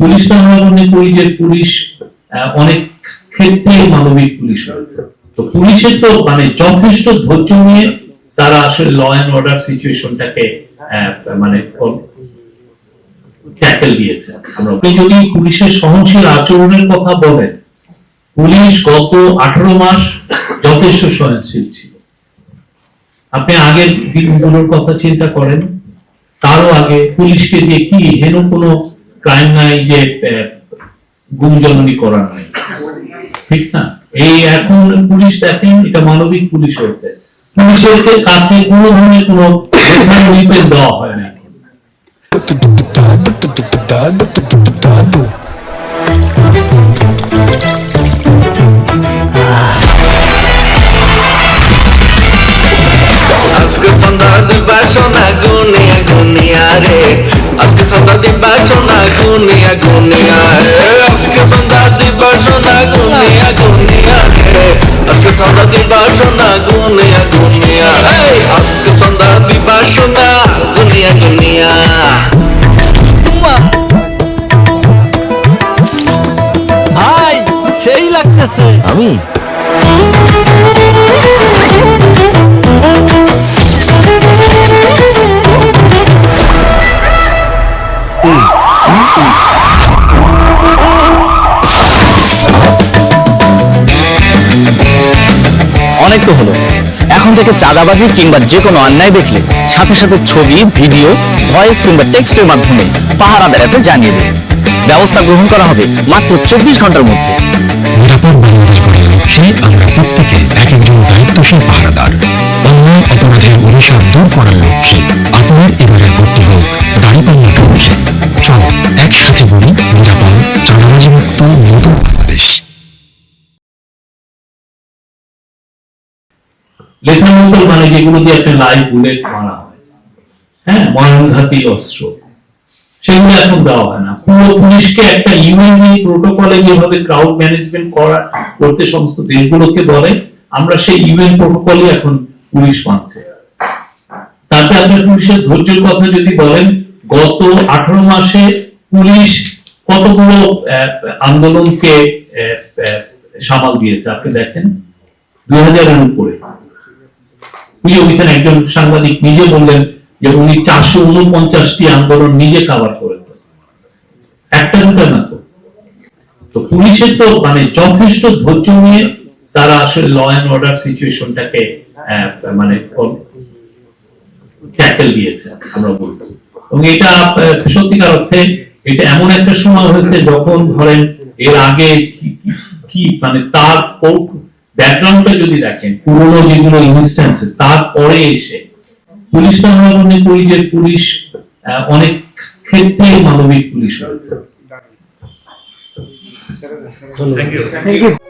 পুলিশটা আমরা মনে করি যে পুলিশ অনেক ক্ষেত্রে মানবিক পুলিশ হয়েছে তো পুলিশের তো মানে যথেষ্ট ধৈর্য নিয়ে তারা আসলে ল অ্যান্ড অর্ডার সিচুয়েশনটাকে মানে ট্যাকেল দিয়েছে। আমরা যদি পুলিশের সহনশীল আচরণের কথা বলেন, পুলিশ গত আঠারো মাস যথেষ্ট সহনশীল ছিল। আপনি আগের দিনগুলোর কথা চিন্তা করেন, তারও আগে পুলিশকে দিয়ে কি, হেন কোনো ক্রাইম নাই যে আহ, করা নাই। ঠিক না? এই এখন পুলিশ দেখেন এটা মানবিক পুলিশ হয়েছে। পুলিশের কাছে কোনো ধরনের কোনো রেফারেন্স দেওয়া হয় না। আজকে সন্ধ্যা দিবা সোনা গুনিয়া গুনিয়া রে। আজকে গুনিয়া আজকে সন্ধ্যা দিবা সোনা গুনিয়া গুনিয়া রে আজকে সন্ধ্যা দিবা সোনা গুনিয়া আজকে সন্ধ্যা দিবা সোনা গুনিয়া গুনিয়া ভাই সেই লাগতেছে। আমি? তো হলো। এখন থেকে চাঁদাবাজি কিংবা যে কোনো অন্যায় দেখলে সাথে সাথে ছবি, ভিডিও ভয়েস কিংবা টেক্সটের মাধ্যমে পাহারাদার অ্যাপে জানিয়ে দেবে ব্যবস্থা গ্রহণ করা হবে মাত্র চব্বিশ ঘণ্টার মধ্যে। নিরাপদ বাংলাদেশ গড়ার লক্ষ্যে আমরা প্রত্যেকে এক একজন দায়িত্বশীল পাহারাদার। অন্যায় অপরাধের অভিশাপ দূর করার লক্ষ্যে মতো মানে যেগুলো দিয়ে একটা লাইভ বুলেট মারা হয়। হ্যাঁ? মরণঘাতী অস্ত্র। সেগুলো এখন দেওয়া হয় না। পুরো পুলিশকে একটা ইউএনই প্রোটোকলে যেভাবে ক্রাউড ম্যানেজমেন্ট করা, করতে সমস্ত দেশগুলোকে বলে আমরা সেই ইউএন প্রোটোকলই এখন পুলিশ মানছে তাতে আপনার পুলিশের ধৈর্যের কথা যদি বলেন, গত আঠারো মাসে পুলিশ কতগুলো আন্দোলনকে সামাল দিয়েছে? আপনি দেখেন, দুই হাজারের উপরে। যে ওইখানে একজন সাংবাদিক নিজে বললেন যে উনি চারশো উনপঞ্চাশটি আন্দোলন নিজে কাভার একটা দুটা না তো। পুলিশের তো মানে যথেষ্ট ধৈর্য নিয়ে তারা আসলে ল অ্যান্ড অর্ডার সিচুয়েশনটাকে মানে ট্যাকেল দিয়েছে, আমরা বলব। এবং এটা সত্যিকার অর্থে এটা এমন একটা সময় হয়েছে যখন ধরেন এর আগে কি মানে তার ব্যাকগ্রাউন্ডটা যদি দেখেন পুরোনো যেগুলো ইনস্ট্যান্স তারপরে এসে পুলিশটা আমরা মনে করি যে পুলিশ অনেক ক্ষেত্রে মানবিক পুলিশ হয়েছে থ্যাংক ইউ